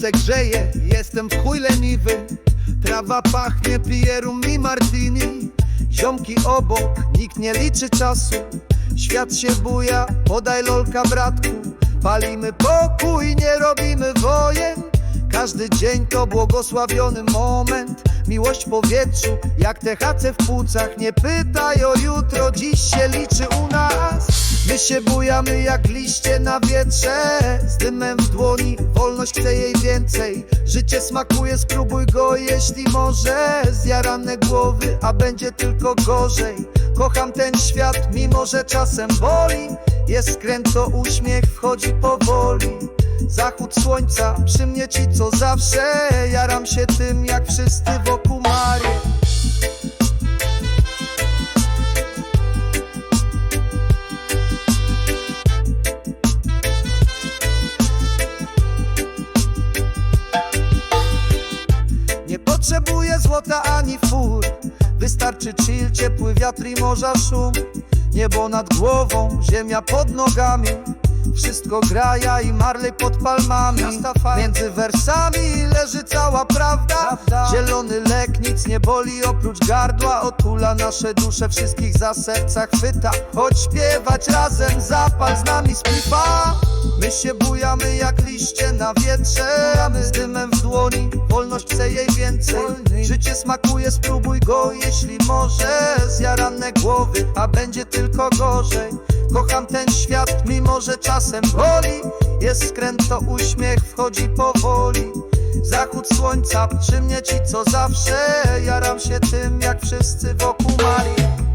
Słońce grzeje, jestem w chuj leniwy. Trawa pachnie, piję rum i martini. Ziomki obok, nikt nie liczy czasu. Świat się buja, podaj lolka bratku. Palimy pokój, nie robimy wojen. Każdy dzień to błogosławiony moment. Miłość w powietrzu, jak THC w płucach. Nie pytaj o jutro, dziś się liczy u nas się bujamy jak liście na wietrze. Z dymem w dłoni, wolność chce jej więcej. Życie smakuje, spróbuj go jeśli może. Zjarane głowy, a będzie tylko gorzej. Kocham ten świat, mimo że czasem boli. Jest skręt, to uśmiech wchodzi powoli. Zachód słońca przy mnie ci co zawsze. Jaram się tym jak wszyscy wokół potrzebuję złota ani fur. Wystarczy chill, ciepły wiatr i morza szum. Niebo nad głową, ziemia pod nogami. Wszystko gra, ja i Marley pod palmami. Między wersami leży cała prawda. Zielony lek, nic nie boli oprócz gardła Otula. Nasze dusze, wszystkich za serca chwyta. Chodź śpiewać razem, zapal z nami splifa My się bujamy jak liście na wietrze. Z dymem w dłoni, wolność chce jej więcej. Życie smakuje, spróbuj go jeśli może Zjarane głowy, a będzie tylko gorzej. Kocham ten świat, mimo że czasem boli. Jest skręt, to uśmiech wchodzi powoli. Zachód słońca przy mnie ci co zawsze. Jaram się tym jak wszyscy wokół Marii